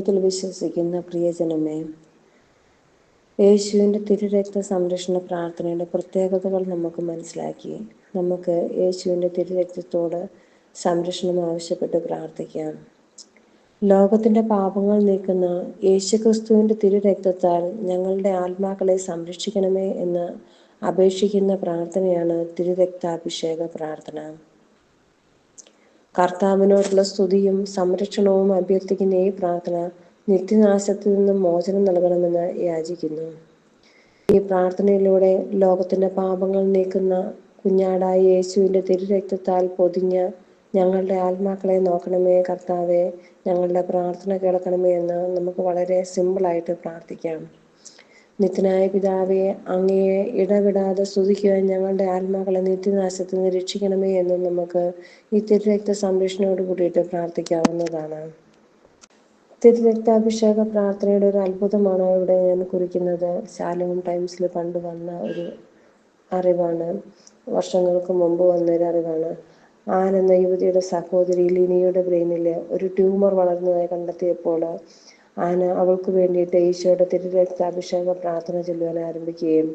ദൈവത്തിൽ വിശ്വസിക്കുന്ന പ്രിയജനമേ യേശുവിന്റെ തിരുരക്ത സംരക്ഷണ പ്രാർത്ഥനയുടെ പ്രത്യേകതകൾ നമുക്ക് മനസ്സിലാക്കി നമുക്ക് യേശുവിന്റെ തിരുരക്തത്തോട് സംരക്ഷണം ആവശ്യപ്പെട്ട് പ്രാർത്ഥിക്കാം. ലോകത്തിന്റെ പാപങ്ങൾ നീക്കുന്ന യേശുക്രിസ്തുവിന്റെ തിരുരക്തത്താൽ ഞങ്ങളുടെ ആത്മാക്കളെ സംരക്ഷിക്കണമേ എന്ന് അപേക്ഷിക്കുന്ന പ്രാർത്ഥനയാണ് തിരുരക്താഭിഷേക പ്രാർത്ഥന. കർത്താവിനോടുള്ള സ്തുതിയും സംരക്ഷണവും അഭ്യർത്ഥിക്കുന്ന ഈ പ്രാർത്ഥന നിത്യനാശത്തിൽ നിന്നും മോചനം നൽകണമെന്ന് യാചിക്കുന്നു. ഈ പ്രാർത്ഥനയിലൂടെ ലോകത്തിന്റെ പാപങ്ങൾ നീക്കുന്ന കുഞ്ഞാടായ യേശുവിന്റെ തിരുരക്തത്താൽ പൊതിഞ്ഞ ഞങ്ങളുടെ ആത്മാക്കളെ നോക്കണമേ കർത്താവെ. ഞങ്ങളുടെ പ്രാർത്ഥന കേൾക്കണമേ എന്ന് നമുക്ക് വളരെ സിമ്പിളായിട്ട് പ്രാർത്ഥിക്കാം. നിത്യനായ പിതാവെ അങ്ങയെ ഇടവിടാതെ സ്തുതിക്കുവാൻ ഞങ്ങളുടെ ആത്മാക്കളെ നിത്യനാശത്തിൽ നിന്ന് രക്ഷിക്കണമേ എന്ന് നമുക്ക് ഈ തിരുരക്ത സംരക്ഷണയോട് കൂടിയിട്ട് പ്രാർത്ഥിക്കാവുന്നതാണ്. തിരുരക്താഭിഷേക പ്രാർത്ഥനയുടെ ഒരു അത്ഭുതമാണ് ഇവിടെ ഞാൻ കുറിക്കുന്നത്. ശാലോം ടൈംസിൽ പണ്ട് വന്ന ഒരു അറിവാണ്. വർഷങ്ങൾക്ക് മുമ്പ് വന്നൊരു അറിവാണ്. ആൻ എന്ന യുവതിയുടെ സഹോദരി ലിനിയുടെ ബ്രെയിനിൽ ഒരു ട്യൂമർ വളർന്നതായി കണ്ടെത്തിയപ്പോൾ ആന അവൾക്ക് വേണ്ടിയിട്ട് ഈശോയുടെ തിരുരക്താഭിഷേക പ്രാർത്ഥന ചൊല്ലുവാൻ ആരംഭിക്കുകയും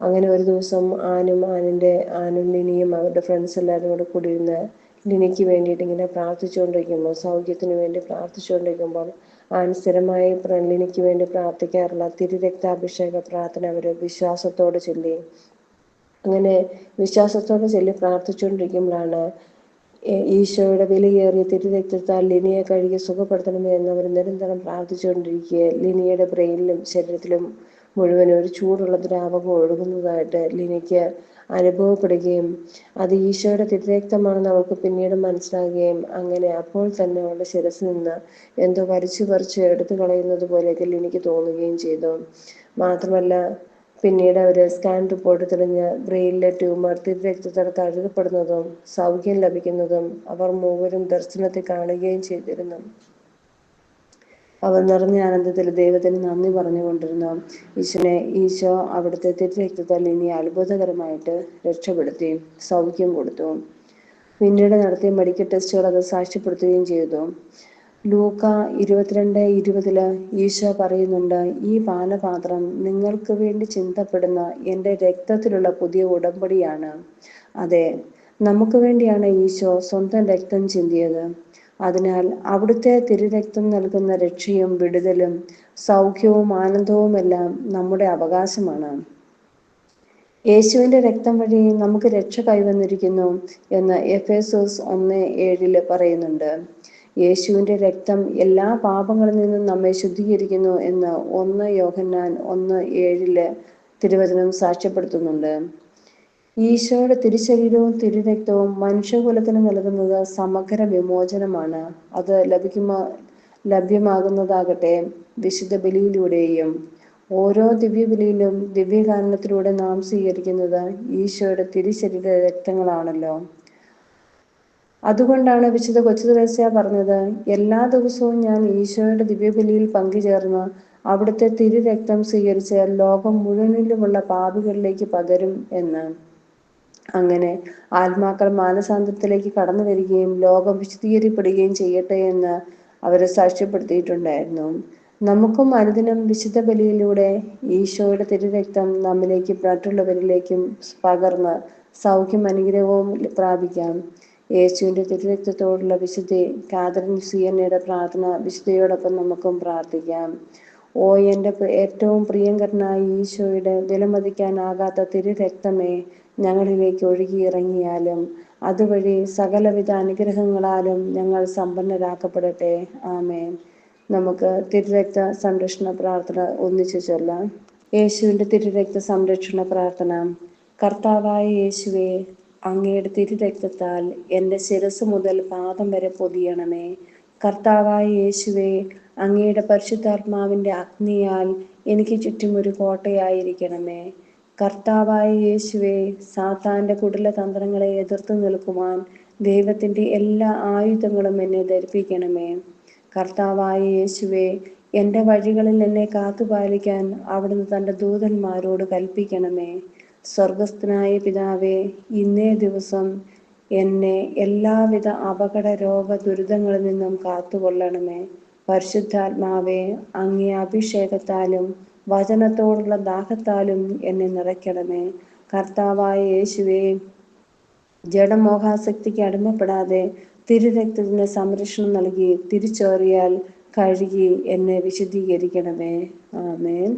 അങ്ങനെ ഒരു ദിവസം ആനും ആനിന്റെ ആനും ലിനിയും അവരുടെ ഫ്രണ്ട്സ് എല്ലാവരും കൂടെ കൂടിയിരുന്ന് ലിനിക്ക് വേണ്ടിയിട്ട് ഇങ്ങനെ പ്രാർത്ഥിച്ചുകൊണ്ടിരിക്കുമ്പോൾ സൗഖ്യത്തിന് വേണ്ടി പ്രാർത്ഥിച്ചുകൊണ്ടിരിക്കുമ്പോൾ ആൻ സ്ഥിരമായി ലിനിക്ക് വേണ്ടി പ്രാർത്ഥിക്കാറുള്ള തിരുരക്താഭിഷേക പ്രാർത്ഥന അവർ വിശ്വാസത്തോടെ ചൊല്ലി. അങ്ങനെ വിശ്വാസത്തോടെ ചൊല്ലി പ്രാർത്ഥിച്ചുകൊണ്ടിരിക്കുമ്പോഴാണ് ഈശോയുടെ വിലയേറിയ തിരുരക്തത്താൽ ലിനിയെ കഴുകി സുഖപ്പെടുത്തണമേ എന്ന് അവർ നിരന്തരം പ്രാർത്ഥിച്ചുകൊണ്ടിരിക്കുക ലിനിയുടെ ബ്രെയിനിലും ശരീരത്തിലും മുഴുവൻ ഒരു ചൂടുള്ള ദ്രാവകം ഒഴുകുന്നതായിട്ട് ലിനിക്ക് അനുഭവപ്പെടുകയും അത് ഈശോയുടെ തിരുരക്തമാണെന്ന് അവൾക്ക് പിന്നീട് മനസ്സിലാകുകയും അങ്ങനെ അപ്പോൾ തന്നെ അവളുടെ ശിരസിൽ നിന്ന് എന്തോ വലിച്ചു പറിച്ച് എടുത്തു കളയുന്നത് പോലെയൊക്കെ ലിനിക്ക് തോന്നുകയും ചെയ്തു. മാത്രമല്ല പിന്നീട് അവർ സ്കാൻ റിപ്പോർട്ട് തെളിഞ്ഞ് ബ്രെയിനിലെ ട്യൂമർ തിരുരക്തത്തിൽ കഴുകപ്പെടുന്നതും സൗഖ്യം ലഭിക്കുന്നതും അവർ മൂവരും ദർശനത്തിൽ കാണുകയും ചെയ്തിരുന്നു. അവർ നിറഞ്ഞ ആനന്ദത്തിൽ ദൈവത്തിന് നന്ദി പറഞ്ഞുകൊണ്ടിരുന്നു ഈശോനെ ഈശോ അവിടുത്തെ തിരുരക്തത്താൽ ഇനി അത്ഭുതകരമായിട്ട് രക്ഷപ്പെടുത്തി സൗഖ്യം കൊടുത്തു. പിന്നീട് നടത്തിയ മെഡിക്കൽ ടെസ്റ്റുകൾ അത് സാക്ഷ്യപ്പെടുത്തുകയും ചെയ്തു. ലൂക്ക ഇരുപത്തിരണ്ട് ഇരുപതിൽ ഈശോ പറയുന്നുണ്ട് ഈ പാനപാത്രം നിങ്ങൾക്ക് വേണ്ടി ചിന്തപ്പെടുന്ന എന്റെ രക്തത്തിലുള്ള പുതിയ ഉടമ്പടിയാണ്. അതെ നമുക്ക് വേണ്ടിയാണ് ഈശോ സ്വന്തം രക്തം ചിന്തിയത്. അതിനാൽ അവിടുത്തെ തിരുരക്തം നൽകുന്ന രക്ഷയും വിടുതലും സൗഖ്യവും ആനന്ദവുമെല്ലാം നമ്മുടെ അവകാശമാണ്. യേശുവിന്റെ രക്തം വഴി നമുക്ക് രക്ഷ കൈവന്നിരിക്കുന്നു എന്ന് എഫേസോസ് ഒന്ന് ഏഴിൽ പറയുന്നുണ്ട്. യേശുവിന്റെ രക്തം എല്ലാ പാപങ്ങളിൽ നിന്നും നമ്മെ ശുദ്ധീകരിക്കുന്നു എന്ന് ഒന്ന് യോഹന്നാൻ ഒന്ന് ഏഴിൽ തിരുവചനം സാക്ഷ്യപ്പെടുത്തുന്നുണ്ട്. ഈശോയുടെ തിരുശരീരവും തിരുരക്തവും മനുഷ്യകുലത്തിന് നൽകുന്നത് സമഗ്ര വിമോചനമാണ്. അത് ലഭിക്കുമോ ലഭ്യമാകുന്നതാകട്ടെ വിശുദ്ധ ബലിയിലൂടെയും. ഓരോ ദിവ്യബലിയിലും ദിവ്യകാരണത്തിലൂടെ നാം സ്വീകരിക്കുന്നത് ഈശോയുടെ തിരുശരീര രക്തങ്ങളാണല്ലോ. അതുകൊണ്ടാണ് വിശുദ്ധ കൊച്ചു ത്രേസ്യ പറഞ്ഞത് എല്ലാ ദിവസവും ഞാൻ ഈശോയുടെ ദിവ്യബലിയിൽ പങ്കുചേർന്ന് അവിടുത്തെ തിരുരക്തം സ്വീകരിച്ച് ലോകം മുഴുവനിലുമുള്ള പാപികളിലേക്ക് പകരും എന്ന്. അങ്ങനെ ആത്മാക്കൾ മാനസാന്തരത്തിലേക്ക് കടന്നു വരികയും ലോകം വിശദീകരിക്കപ്പെടുകയും ചെയ്യട്ടെ എന്ന് അവരെ സാക്ഷ്യപ്പെടുത്തിയിട്ടുണ്ടായിരുന്നു. നമുക്കും അനുദിനം വിശുദ്ധ ബലിയിലൂടെ ഈശോയുടെ തിരുരക്തം നമ്മിലേക്ക് മറ്റുള്ളവരിലേക്കും പകർന്ന് സൗഖ്യം അനുഗ്രഹവും പ്രാപിക്കാം. യേശുവിന്റെ തിരുരക്തത്തോടുള്ള വിശുദ്ധി കാതറിൻ സിയന്നയുടെ പ്രാർത്ഥന വിശുദ്ധയോടൊപ്പം നമുക്കും പ്രാർത്ഥിക്കാം. ഓ എന്റെ ഏറ്റവും പ്രിയങ്കരനായ ഈശോയുടെ വിലമതിക്കാനാകാത്ത തിരുരക്തമേ ഞങ്ങളിലേക്ക് ഒഴുകിയിറങ്ങിയാലും അതുവഴി സകലവിധ അനുഗ്രഹങ്ങളാലും ഞങ്ങൾ സമ്പന്നരാക്കപ്പെടട്ടെ. ആമേൻ. നമുക്ക് തിരുരക്ത സംരക്ഷണ പ്രാർത്ഥന ഒന്നിച്ചു ചൊല്ലാം. യേശുവിന്റെ തിരുരക്ത സംരക്ഷണ പ്രാർത്ഥന. കർത്താവായ യേശുവെ അങ്ങയുടെ തിരുരക്തത്താൽ എന്റെ ശിരസ് മുതൽ പാദം വരെ പൊതിയണമേ. കർത്താവായ യേശുവെ അങ്ങയുടെ പരിശുദ്ധാത്മാവിന്റെ അഗ്നിയാൽ എനിക്ക് ചുറ്റും ഒരു കോട്ടയായിരിക്കണമേ. കർത്താവായ യേശുവെ സാത്താന്റെ കുടില തന്ത്രങ്ങളെ എതിർത്ത് നിൽക്കുവാൻ ദൈവത്തിന്റെ എല്ലാ ആയുധങ്ങളും എന്നെ ധരിപ്പിക്കണമേ. കർത്താവായ യേശുവെ എന്റെ വഴികളിൽ എന്നെ കാത്തുപാലിക്കാൻ അവിടുന്ന് തന്റെ ദൂതന്മാരോട് കൽപ്പിക്കണമേ. സ്വർഗസ്ഥനായ പിതാവേ ഇന്നേ ദിവസം എന്നെ എല്ലാവിധ അപകട രോഗ ദുരിതങ്ങളിൽ നിന്നും കാത്തുകൊള്ളണമേ. പരിശുദ്ധാത്മാവെ അങ്ങേ അഭിഷേകത്താലും വചനത്തോടുള്ള ദാഹത്താലും എന്നെ നിറയ്ക്കണമേ. കർത്താവായ യേശുവെ ജഡമോഹാസക്തിക്ക് അടിമപ്പെടാതെ തിരുരക്തത്തിന് സംരക്ഷണം നൽകി തിരിച്ചോറിയാൽ കഴുകി എന്നെ വിശുദ്ധീകരിക്കണമേ. ആമേൻ.